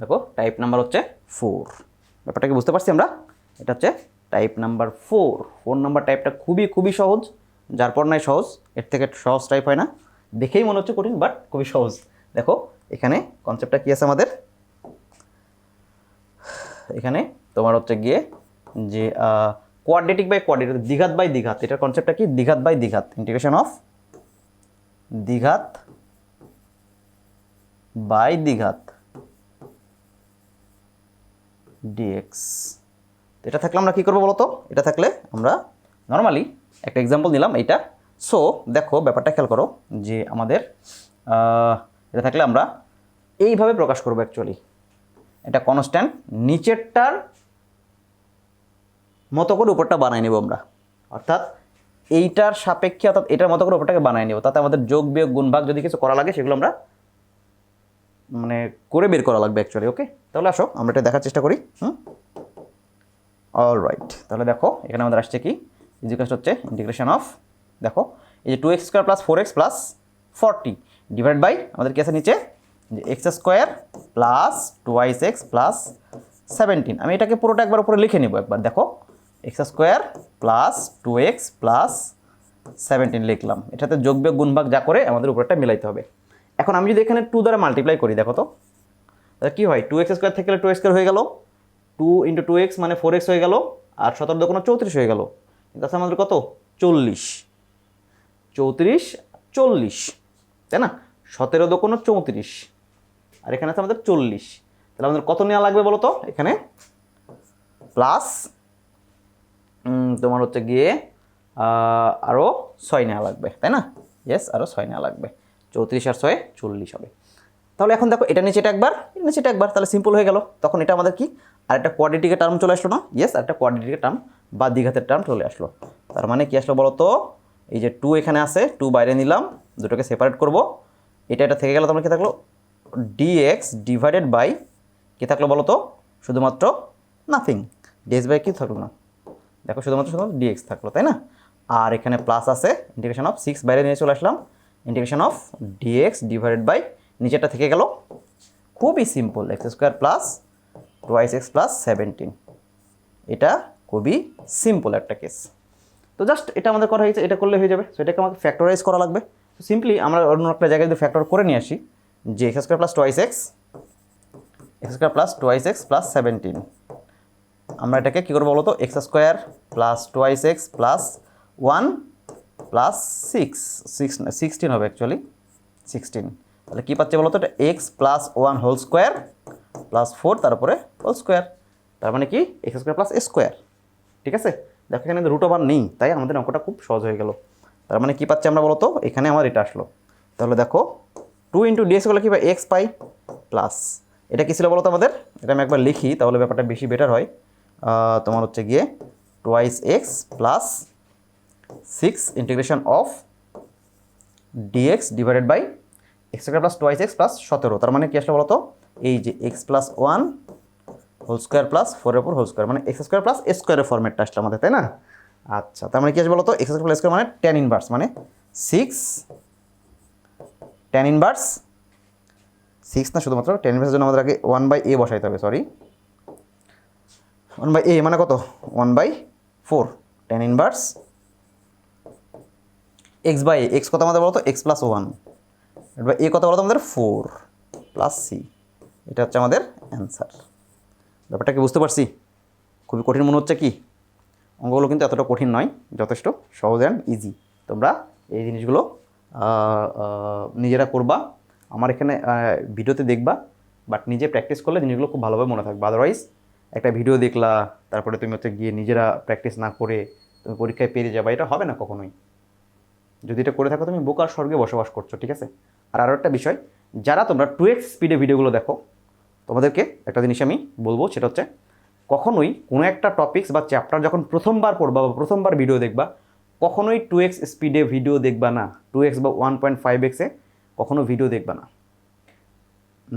দেখো type number হচ্ছে four ব্যাপারটা কি বুঝতে পারছি আমরা? এটা হচ্ছে type number four four number টাইপটা খুবই খুবই সহজ, যার পর নাই সহজ, এর থেকে সহজ টাইপ হয় না। দেখেই মনে হচ্ছে কঠিন বাট খুবই সহজ। দেখো, এখানে কনসেপ্টটা কী আছে আমাদের? এখানে তোমার হচ্ছে গিয়ে যে কোয়াড্রেটিক বাই কোয়াড্রেটিক দ্বিঘাত বাই দ্বিঘাত। এটার কনসেপ্টটা কি? দ্বিঘাত বাই দ্বিঘাত। ইন্টিগ্রেশন অফ দ্বিঘাত বাই দ্বিঘাত। ডিএক্স এটা থাকলে আমরা কী করব বলতো? এটা থাকলে আমরা নর্মালি একটা এক্সাম্পল নিলাম এইটা। সো দেখো, ব্যাপারটা খেয়াল করো যে আমাদের এটা থাকলে আমরা এইভাবে প্রকাশ করব অ্যাকচুয়ালি এটা কনস্ট্যান্ট নিচেরটার মতো করে উপরটা বানাই নেব আমরা। অর্থাৎ এইটার সাপেক্ষে, অর্থাৎ এটার মতো করে উপরটাকে বানাই নেব। তাতে আমাদের যোগ বিয়োগ গুণভাগ যদি কিছু করা লাগে, সেগুলো আমরা মানে করে বের করা লাগবে অ্যাকচুয়ালি ওকে তাহলে আসো, আমরা এটা দেখার চেষ্টা করি, হুম? অল রাইট তাহলে দেখো, এখানে আমাদের আসছে কি? ইজিকাস হচ্ছে ইন্টিগ্রেশন অফ দেখো, এই যে two x square plus four x plus forty divide by আমাদের কি আছে নিচে? যে x square plus two twice x plus seventeen আমি এটাকে পুরোটা একবার উপরে লিখে নেব একবার, দেখো। X square plus two x plus seventeen লিখলাম। এটাতে যোগ বিয়োগ গুণভাগ যা করে আমাদের উপরটা মিলাইতে হবে। এখন আমি যদি এখানে টু দ্বারা মাল্টিপ্লাই করি, দেখো তো কী হয়? টু এক্স স্কোয়ার থেকে টু স্কোয়ার হয়ে গেল। টু ইন্টু টু এক্স মানে ফোর এক্স হয়ে গেল, আর সতেরো দোকানো চৌত্রিশ হয়ে গেল। কিন্তু আছে আমাদের কত? চল্লিশ। চৌত্রিশ, চল্লিশ। তাই না? সতেরো দোকানো চৌত্রিশ। আর এখানে আছে আমাদের চল্লিশ। তাহলে আমাদের কত নেওয়া লাগবে বলো তো? এখানে প্লাস তোমার হচ্ছে গিয়ে আরও ছয় নেওয়া লাগবে। তাই না? ইয়েস আরও ছয় নেওয়া লাগবে। চৌত্রিশ আর ছয় চল্লিশ হবে। তাহলে এখন দেখো এটা নিচে এটা একবার, এটা নিচে এটা একবার, তাহলে সিম্পল হয়ে গেল। তখন এটা আমাদের কি? আর একটা কোয়াড্রেটিকের টার্ম চলে আসলো না? ইয়েস আর একটা কোয়াড্রেটিকের টার্ম বা দ্বিঘাতের টার্ম চলে আসলো। তার মানে কি আসলো বলো তো এই যে টু এখানে আছে টু বাইরে নিলাম, দুটোকে সেপারেট করব। এটা এটা থেকে গেল তোমার কি থাকল? ডিএক্স ডিভাইডেড বাই কি থাকল বলো তো শুধুমাত্র নাথিং ডিএক্স বাই কি থাকল না? দেখো শুধুমাত্র শুধুমাত্র ডিএক্স থাকল, তাই না? আর এখানে প্লাস আছে ইন্টিগ্রেশন অফ সিক্স বাইরে নিয়ে চলে আসলাম। Integration of dx divided by নিচেটা থেকে গেল খুবই simple x square plus twice x plus seventeen এটা খুবই সিম্পল একটা কেস তো জাস্ট এটা আমাদের করা হয়েছে, এটা করলে হয়ে যাবে। সো এটাকে আমাকে ফ্যাক্টরাইজ করা লাগবে। তো সিম্পলি আমরা অন্য একটা জায়গায় যদি ফ্যাক্টর করে নিয়ে আসি, যে x square plus twice x x square plus twice x plus seventeen আমরা এটাকে কী করব বলো তো x square plus twice x plus one plus six six sixteen হবে অ্যাকচুয়ালি সিক্সটিন তাহলে কী পাচ্ছে বলো তো এটা x plus one whole square plus four তারপরে হোল স্কোয়ার তার মানে কি? এক্স স্কোয়ার প্লাস স্কোয়ার ঠিক আছে? দেখো এখানে রুট ওভার নেই, তাই আমাদের অঙ্কটা খুব সহজ হয়ে গেল। তার মানে কী পাচ্ছি আমরা বলো তো এখানে আমার এটা আসলো। তাহলে দেখো টু ইন্টু ডিএক্স করলে কী পাই এক্স পাই প্লাস এটা কী ছিল বলো তো আমাদের? এটা আমি একবার লিখি, তাহলে ব্যাপারটা বেশি বেটার হয়। তোমার হচ্ছে গিয়ে twice x plus six integration of dx divided by x square plus twice x plus সতেরো। তার মানে কি আসলে বলো তো এই যে x plus one whole square plus ফোরের উপর হোল স্কোয়ার মানে এক্স স্কোয়ার প্লাস স্কোয়ারের ফর্মেটটা আসলে আমাদের, তাই না? আচ্ছা তার মানে কি আসবে বলো তো এক্স স্কোয়ার প্লাস স্কোয়ার মানে টেন ইনভার্স মানে সিক্স টেন ইনভার্স সিক্স না শুধুমাত্র টেন ইনভার্সের জন্য আমাদের আগে ওয়ান বাই এ বসাইতে হবে সরি ওয়ান বাই এ মানে কত? One by four tan inverse x by x কত আমাদের বলতো? এক্স প্লাস ওয়ান এবার এ কত বলতো আমাদের? ফোর প্লাস সি এটা হচ্ছে আমাদের অ্যান্সার ব্যাপারটা কি বুঝতে পারছি? খুবই কঠিন মনে হচ্ছে কি? অঙ্কগুলো কিন্তু এতটা কঠিন নয়, যথেষ্ট সহজ অ্যান্ড ইজি তোমরা এই জিনিসগুলো নিজেরা করবা। আমার এখানে ভিডিওতে দেখবা বাট নিজে প্র্যাকটিস করলে জিনিসগুলো খুব ভালোভাবে মনে থাকবে। আদারওয়াইজ একটা ভিডিও দেখলা, তারপরে তুমি হচ্ছে গিয়ে নিজেরা প্র্যাকটিস না করে, তুমি পরীক্ষায় পেরে যাবা। এটা হবে না কখনোই। যদি এটা করে থাকো, তুমি বোকার স্বর্গে বসবাস করছ, ঠিক আছে? আর আরও একটা বিষয়, যারা তোমরা টু এক্স স্পিডে ভিডিওগুলো দেখো, তোমাদেরকে একটা জিনিস আমি বলব, সেটা হচ্ছে কখনোই কোনো একটা টপিক্স বা চ্যাপ্টার যখন প্রথমবার পড়বা বা প্রথমবার ভিডিও দেখবা, কখনোই টু এক্স স্পিডে ভিডিও দেখবা না। টু এক্স বা ওয়ান পয়েন্ট ফাইভ এক্সে কখনো ভিডিও দেখবা না।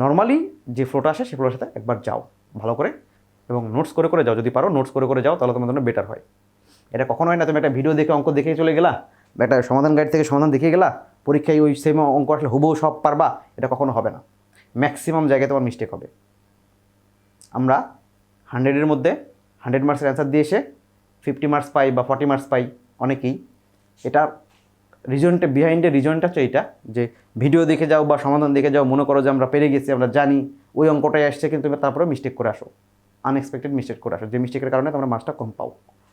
নর্মালি যে ফ্লোটা আসে, সে ফ্লোর সাথে একবার যাও, ভালো করে। এবং নোটস করে করে যাও, যদি পারো নোটস করে করে যাও, তাহলে তোমার জন্য বেটার হয়। এটা কখনো হয় না, তুমি একটা ভিডিও দেখে অঙ্ক দেখে চলে গেলা? একটা সমাধান গাইড থেকে সমাধান দেখে গেলা, পরীক্ষায় ওই সেম অঙ্ক আসলে হুবহু সব পারবা, এটা কখনো হবে না। ম্যাক্সিমাম জায়গায় তোমার মিস্টেক হবে। আমরা হান্ড্রেডের মধ্যে হান্ড্রেড মার্কসের অ্যান্সার দিয়ে এসে ফিফটি মার্কস পাই বা ফর্টি মার্কস পাই অনেকেই। এটা রিজনটা বিহাইন্ডের রিজনটা হচ্ছে এইটা, যে ভিডিও দেখে যাও বা সমাধান দেখে যাও, মনে করো যে আমরা পেরে গেছি, আমরা জানি, ওই অঙ্কটাই আসছে, কিন্তু তুমি তারপরে মিস্টেক করে আসো। আনএক্সপেক্টেড মিস্টেক করে আসো। যে মিস্টেকের কারণে তোমরা মার্কসটা কম পাও।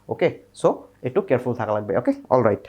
ওকে সো একটু কেয়ারফুল থাকা লাগবে। Okay all right